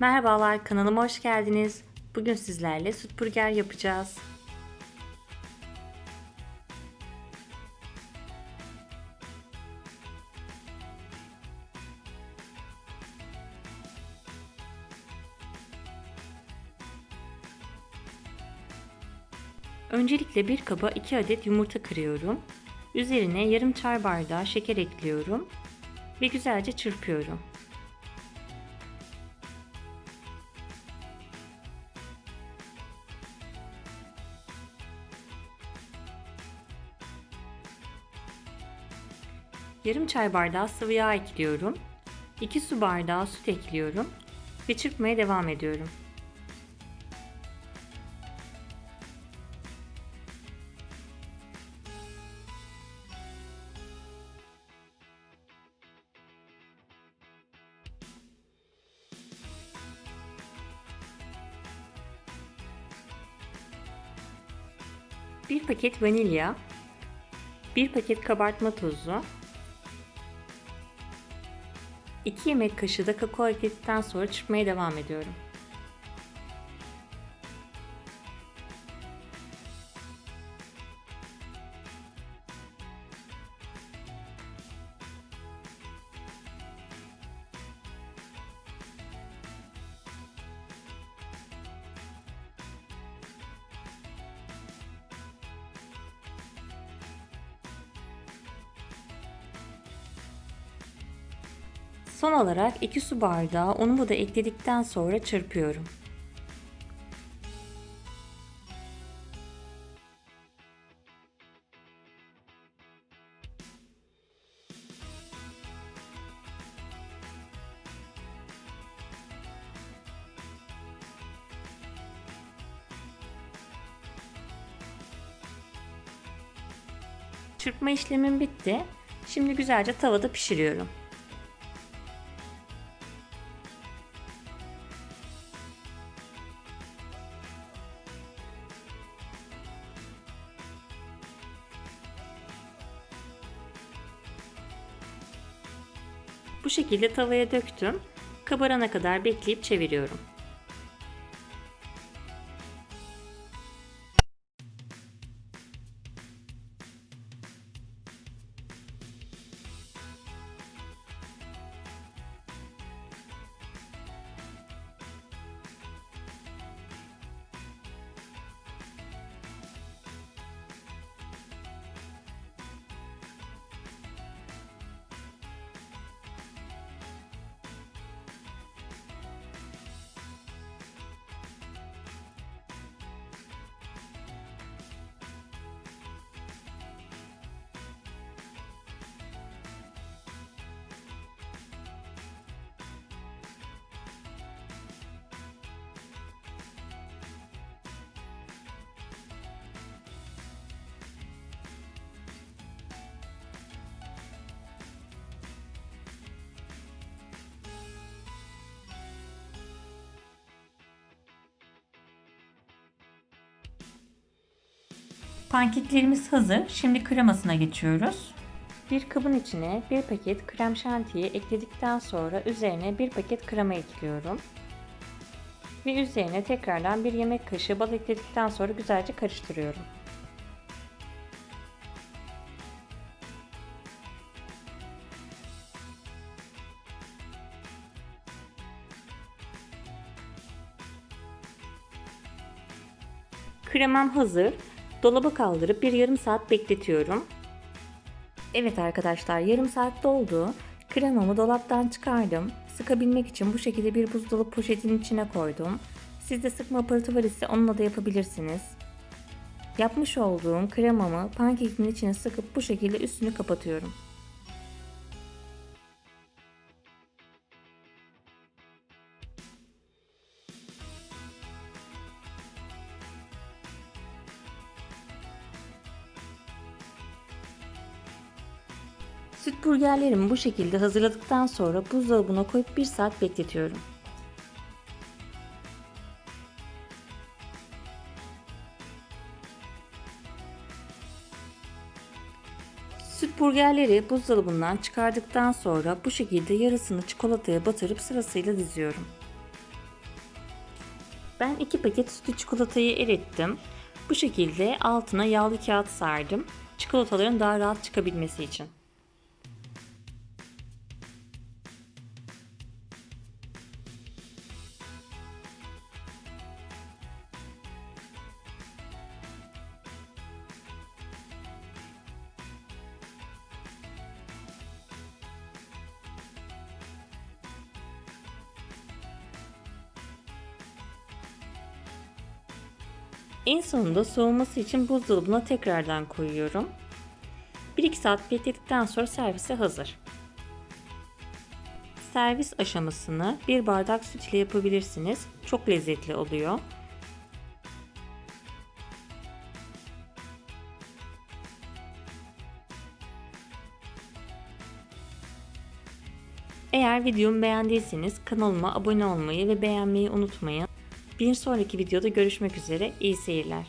Merhabalar kanalıma hoş geldiniz. Bugün sizlerle süt burger yapacağız. Öncelikle bir kaba 2 adet yumurta kırıyorum. Üzerine yarım çay bardağı şeker ekliyorum ve güzelce çırpıyorum. Yarım çay bardağı sıvı yağ ekliyorum. 2 su bardağı süt ekliyorum ve çırpmaya devam ediyorum. Bir paket vanilya, bir paket kabartma tozu, 2 yemek kaşığı da kakao ekledikten sonra çırpmaya devam ediyorum. Son olarak 2 su bardağı unumu da ekledikten sonra çırpıyorum. Çırpma işlemim bitti. Şimdi güzelce tavada pişiriyorum. Bu şekilde tavaya döktüm. Kabarana kadar bekleyip çeviriyorum. Pankeklerimiz hazır. Şimdi kremasına geçiyoruz. Bir kabın içine bir paket krem şantiyi ekledikten sonra üzerine bir paket krema ekliyorum. Ve üzerine tekrardan bir yemek kaşığı bal ekledikten sonra güzelce karıştırıyorum. Kremam hazır. Dolaba kaldırıp bir yarım saat bekletiyorum. Evet arkadaşlar yarım saat doldu. Kremamı dolaptan çıkardım. Sıkabilmek için bu şekilde bir buzdolabı poşetinin içine koydum. Sizde sıkma aparatı var ise onunla da yapabilirsiniz. Yapmış olduğum kremamı pankekimin içine sıkıp bu şekilde üstünü kapatıyorum. Süt burgerlerimi bu şekilde hazırladıktan sonra buzdolabına koyup 1 saat bekletiyorum. Süt burgerleri buzdolabından çıkardıktan sonra bu şekilde yarısını çikolataya batırıp sırasıyla diziyorum. Ben 2 paket sütlü çikolatayı erittim. Bu şekilde altına yağlı kağıt sardım. Çikolataların daha rahat çıkabilmesi için. En sonunda soğuması için buzdolabına tekrardan koyuyorum. 1-2 saat bekledikten sonra servise hazır. Servis aşamasını bir bardak süt ile yapabilirsiniz. Çok lezzetli oluyor. Eğer videomu beğendiyseniz kanalıma abone olmayı ve beğenmeyi unutmayın. Bir sonraki videoda görüşmek üzere. İyi seyirler.